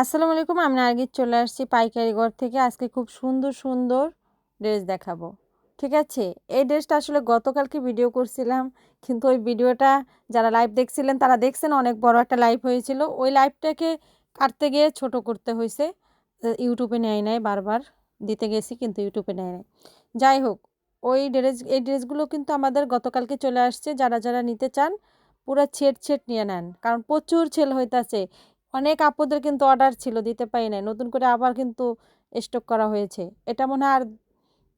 আসসালামু আলাইকুম, আমি নার্গিস চলে আসছি পাইকারি ঘর থেকে। আজকে খুব সুন্দর সুন্দর ড্রেস দেখাবো। ঠিক আছে? এই ড্রেসটা আসলে গতকালকে ভিডিও করছিলাম, কিন্তু ওই ভিডিওটা যারা লাইভ দেখছিলেন, তারা দেখছেন অনেক বড় একটা লাইভ হয়েছিল। ওই লাইভটাকে কাটতে গিয়ে ছোট করতে হয়েছে। ইউটিউবে নেয় নেয় বারবার দিতে গেছি, কিন্তু ইউটিউবে নেয় নেয় যাই হোক, ওই ড্রেস, এই ড্রেসগুলো কিন্তু আমাদের গতকালকে চলে আসছে। যারা যারা নিতে চান, পুরো ছেট ছেট নিয়ে নেন। কারণ প্রচুর ছেল হইতাছে। অনেক আপুদের কিন্তু অর্ডার ছিল, দিতে পারি নাই। নতুন করে আবার কিন্তু স্টক করা হয়েছে। এটা মনে হয় আর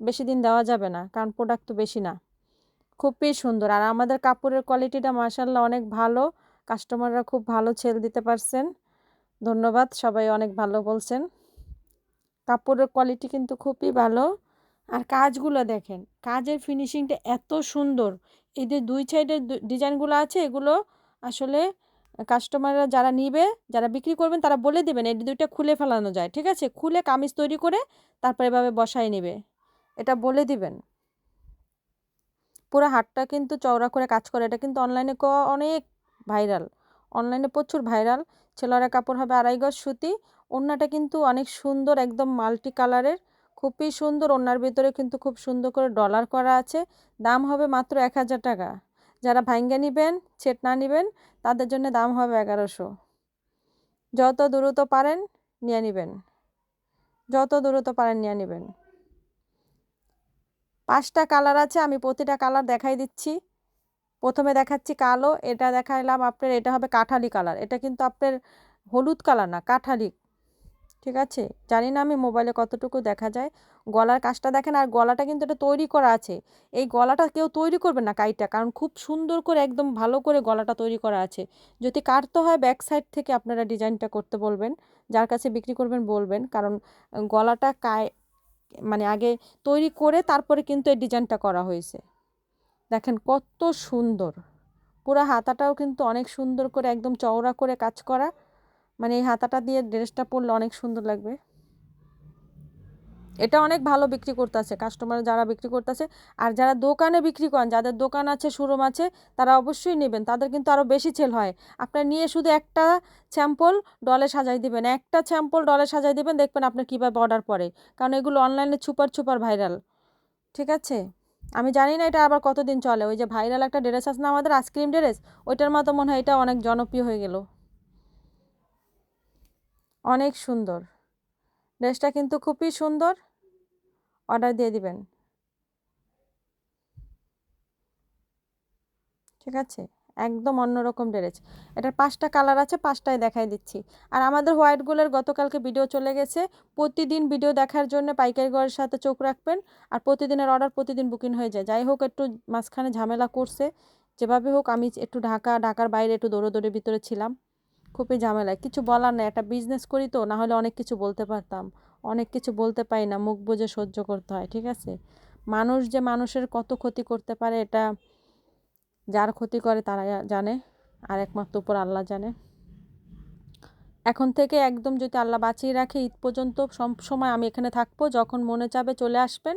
বেশি দিন দেওয়া যাবে না, কারণ প্রোডাক্ট তো বেশি না। খুবই সুন্দর। আর আমাদের কাপড়ের কোয়ালিটিটা মার্শাল্লাহ অনেক ভালো। কাস্টমাররা খুব ভালো ছেল দিতে পারছেন। ধন্যবাদ, সবাই অনেক ভালো বলছেন। কাপড়ের কোয়ালিটি কিন্তু খুবই ভালো। আর কাজগুলো দেখেন, কাজের ফিনিশিংটা এত সুন্দর। এই যে দুই সাইডের ডিজাইনগুলো আছে, এগুলো আসলে কাস্টমাররা যারা নিবে, যারা বিক্রি করবেন, তারা বলে দেবেন, এই দুইটা খুলে ফেলানো যায়। ঠিক আছে? খুলে কামিজ তৈরি করে তারপর এভাবে বসাই নেবে। এটা বলে দিবেন। পুরো হাটটা কিন্তু চওড়া করে কাজ করে। এটা কিন্তু অনলাইনে অনেক ভাইরাল অনলাইনে প্রচুর ভাইরাল ছেলেরা কাপড় হবে আড়াই গজ সুতি। ওড়নাটা কিন্তু অনেক সুন্দর, একদম মাল্টি কালারের খুবই সুন্দর। ওড়নার ভিতরে কিন্তু খুব সুন্দর করে ডলার করা আছে। দাম হবে মাত্র এক হাজার টাকা। যারা ভাঙ্গা নেবেন, ছেট না নেবেন, তাদের জন্য দাম হবে এগারোশো। যত দ্রুত পারেন, নিয়ে নেবেন। যত দ্রুত পারেন, নিয়ে নেবেন। পাঁচটা কালার আছে, আমি প্রতিটা কালার দেখাই দিচ্ছি। প্রথমে দেখাচ্ছি কালো, এটা দেখাইলাম আপনার, এটা হবে কাঠালি কালার। এটা কিন্তু আপনার হলুদ কালার না, কাঠালি ঠিক আছে? জানি না আমি মোবাইলে কতটুকু দেখা যায়। গলার কাজটা দেখেন, আর গলাটা কিন্তু এটা তৈরি করা আছে। এই গলাটা কেউ তৈরি করবে না কাইটা কারণ খুব সুন্দর করে, একদম ভালো করে গলাটা তৈরি করা আছে। যদি কাটতে হয় ব্যাক সাইড থেকে আপনারা ডিজাইনটা করতে বলবেন, যার কাছে বিক্রি করবেন বলবেন, কারণ গলাটা কায় মানে আগে তৈরি করে তারপরে কিন্তু এই ডিজাইনটা করা হয়েছে। দেখেন কত সুন্দর। পুরো হাতাটাও কিন্তু অনেক সুন্দর করে, একদম চওড়া করে কাজ করা। মানে এই হাতাটা দিয়ে ড্রেসটা পরলে অনেক সুন্দর লাগবে। এটা অনেক ভালো বিক্রি করতেছে কাস্টমার যারা বিক্রি করতেছে। আর যারা দোকানে বিক্রি করেন, যাদের দোকান আছে শোরুম আছে, তারা অবশ্যই নেবেন। তাদের কিন্তু আরও বেশি সেল হয়। আপনার নিয়ে শুধু একটা স্যাম্পল ডলে সাজাই দিবেন। একটা স্যাম্পল ডলে সাজাই দিবেন, দেখবেন আপনার কীভাবে অর্ডার পড়ে কারণ এগুলো অনলাইনে ছুপার ছুপার ভাইরাল ঠিক আছে? আমি জানি না এটা আবার কতদিন চলে। ওই যে ভাইরাল একটা ড্রেস আছে না আমাদের আইসক্রিম ড্রেস ওইটার মতো মনে হয় এটা অনেক জনপ্রিয় হয়ে গেল। অনেক সুন্দর। ড্রেসটা কিন্তু খুবই সুন্দর। অর্ডার দিয়ে দিবেন। ঠিক আছে? একদম অন্যরকম ড্রেস এটার পাঁচটা কালার আছে, পাঁচটাই দেখাই দিচ্ছি। আর আমাদের হোয়াইটগুলোর গতকালকে ভিডিও চলে গেছে। প্রতিদিন ভিডিও দেখার জন্য পাইকারি ঘরের সাথে চোখ রাখবেন। আর প্রতিদিনের অর্ডার প্রতিদিন বুকিং হয়ে যায়। যাই হোক, একটু মাঝখানে ঝামেলা করছে। যেভাবে হোক, আমি একটু ঢাকা, ঢাকার বাইরে একটু দৌড়োদৌড়ির ভিতরে ছিলাম। খুবই ঝামেলা কিছু বলার নেই, একটা বিজনেস করি তো না হলে অনেক কিছু বলতে পারতাম। অনেক কিছু বলতে পারি না, মুখ বুঝে সহ্য করতে হয়, ঠিক আছে? মানুষ যে মানুষের কত ক্ষতি করতে পারে, এটা যার ক্ষতি করে তারা জানে, আর একমাত্র উপর আল্লাহ জানে। এখন থেকে একদম যদি আল্লাহ বাঁচিয়ে রাখে, ঈদ পর্যন্ত সব সময় আমি এখানে থাকব, যখন মনে চাবে চলে আসবেন,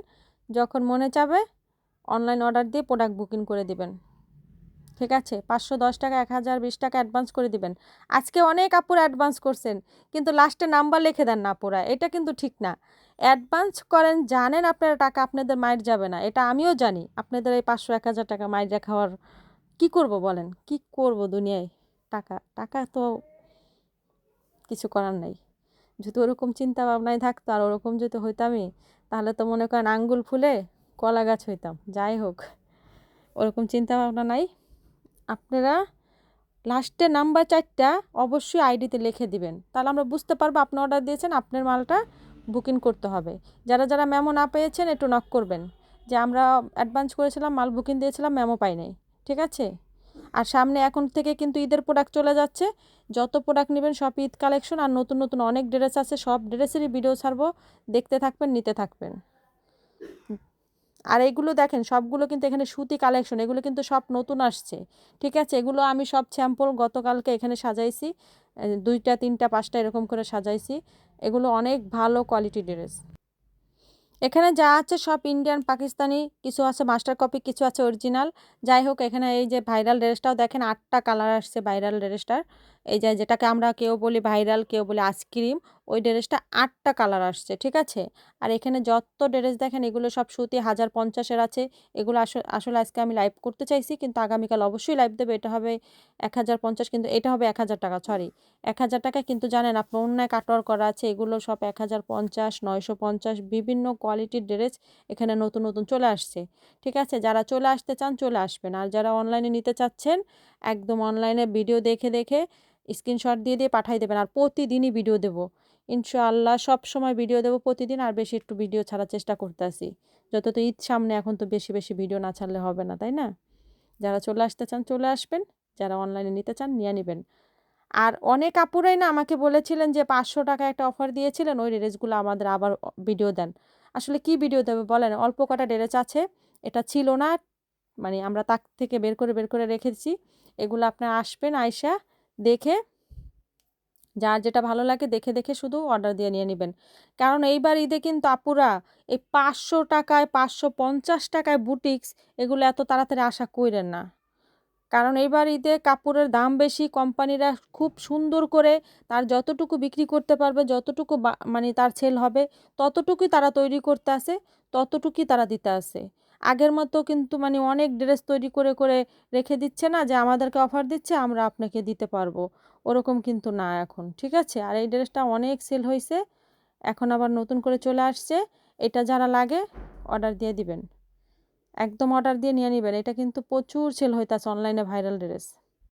যখন মনে চাবে অনলাইন অর্ডার দিয়ে প্রোডাক্ট বুকিং করে দিবেন। ঠিক আছে? পাঁচশো দশ টাকা, এক হাজার, বিশ টাকা অ্যাডভান্স করে দিবেন। আজকে অনেক আপুরা অ্যাডভান্স করছেন, কিন্তু লাস্টে নাম্বার লিখে দেন না আপুরা। এটা কিন্তু ঠিক না। অ্যাডভান্স করেন, জানেন আপনারা টাকা আপনাদের মায়ের যাবে না। এটা আমিও জানি। আপনাদের এই পাঁচশো, এক হাজার টাকা মায়ের খাওয়ার কি করব বলেন? কি করব দুনিয়ায়? টাকা টাকা তো কিছু করার নাই। যদি ওরকম চিন্তা ভাবনায় থাকতো আর ওরকম যদি হইতামই, তাহলে তো মনে করেন আঙ্গুল ফুলে কলা গাছ হইতাম। যাই হোক, ওরকম চিন্তা ভাবনা নাই। আপনারা লাস্টে নাম্বার চারটা অবশ্যই আইডিতে লিখে দিবেন। তাহলে আমরা বুঝতে পারব আপনি অর্ডার দিয়েছেন, আপনার মালটা বুকিং করতে হবে। যারা যারা মেমো না পেয়েছেন একটু নক করবেন। যে আমরা অ্যাডভান্স করেছিলাম, মাল বুকিং দিয়েছিলাম মেমো পাই নাই। ঠিক আছে? আর সামনে এখন থেকে কিন্তু ঈদের প্রোডাক্ট চলে যাচ্ছে। যত প্রোডাক্ট নেবেন সব ঈদ কালেকশন আর নতুন নতুন অনেক ড্রেস আছে, সব ড্রেসেরই ভিডিও ছাড়বো। দেখতে থাকবেন, নিতে থাকবেন। আর এগুলো দেখেন, সবগুলো কিন্তু এখানে সুতি কালেকশন এগুলো কিন্তু সব নতুন আসছে। ঠিক আছে? এগুলো আমি সব স্যাম্পল গতকালকে এখানে সাজাইছি দুইটা, তিনটা, পাঁচটা এরকম করে সাজাইছি। এগুলো অনেক ভালো কোয়ালিটি ড্রেস এখানে যা আছে সব ইন্ডিয়ান পাকিস্তানি কিছু আছে মাস্টার কপি কিছু আছে অরিজিনাল যাই হোক, এখানে এই যে ভাইরাল ড্রেসটাও দেখেন, আটটা কালার আসছে ভাইরাল ড্রেসটার এই যে, যেটাকে আমরা কেউ বলি ভাইরাল, কেউ বলি আইসক্রিম, ওই ড্রেসটা আটটা কালার আসছে, ঠিক আছে? আর এখানে যত ড্রেস দেখেন, এগুলো সব সুতি, হাজার পঞ্চাশের আছে। এগুলো আসলে আজকে আমি লাইভ করতে চাইছি, কিন্তু আগামীকাল অবশ্যই লাইভ দেবে। এটা হবে এক হাজার পঞ্চাশ, কিন্তু এটা হবে এক হাজার টাকা সরি এক হাজার টাকা। কিন্তু জানেন, আপনার অন্যায় কাটোয়ার করা আছে, এগুলো সব এক হাজার পঞ্চাশ, নয়শো পঞ্চাশ, বিভিন্ন কোয়ালিটির ড্রেস এখানে নতুন নতুন চলে আসছে, ঠিক আছে? যারা চলে আসতে চান, চলে আসবেন। আর যারা অনলাইনে নিতে চাচ্ছেন, একদম অনলাইনে ভিডিও দেখে দেখে স্ক্রিনশট দিয়ে দিয়ে পাঠাই দেবেন আর প্রতিদিনই ভিডিও দেবো। ইনশাআল্লাহ সব সময় ভিডিও দেবো প্রতিদিন আর বেশি একটু ভিডিও ছাড়ার চেষ্টা করতে করতেছি। যত তো ঈদ সামনে, এখন তো বেশি বেশি ভিডিও না ছাড়লে হবে না, তাই না? যারা চলে আসতে চান চলে আসবেন, যারা অনলাইনে নিতে চান নিয়ে নেবেন। আর অনেক আপুরাই না আমাকে বলেছিলেন যে পাঁচশো টাকা একটা অফার দিয়েছিলেন, ওই ড্রেসগুলো আমাদের আবার ভিডিও দেন। আসলে কি ভিডিও দেবে বলেন? অল্প কটা ড্রেস আছে, এটা ছিল না মানে আমরা তাক থেকে বের করে বের করে রেখেছি, এগুলো আপনার আসবেন আয়সা দেখে, যার যেটা ভালো লাগে দেখে দেখে শুধু অর্ডার দিয়ে নিয়ে নেবেন। কারণ এইবার ঈদে কিন্তু আপুরা এই পাঁচশো টাকায়, পাঁচশো পঞ্চাশ টাকায় বুটিক্স এগুলো এত তাড়াতাড়ি আশা করেন না। কারণ এইবার ঈদে কাপড়ের দাম বেশি, কোম্পানিরা খুব সুন্দর করে তার যতটুকু বিক্রি করতে পারবে, যতটুকু মানে তার সেল হবে, ততটুকুই তারা তৈরি করতে আসে, ততটুকুই তারা দিতে আসে। আগের মতো কিন্তু মানে অনেক ড্রেস তৈরি করে করে রেখে দিচ্ছে না যে আমাদেরকে অফার দিচ্ছে, আমরা আপনাকে দিতে পারব। ওরকম কিন্তু না এখন, ঠিক আছে? আর এই ড্রেসটা অনেক সেল হয়েছে এখন আবার নতুন করে চলে আসছে। এটা যারা লাগে অর্ডার দিয়ে দিবেন। একদম অর্ডার দিয়ে নিয়ে নেবেন। এটা কিন্তু প্রচুর সেল হইতেছে অনলাইনে ভাইরাল ড্রেস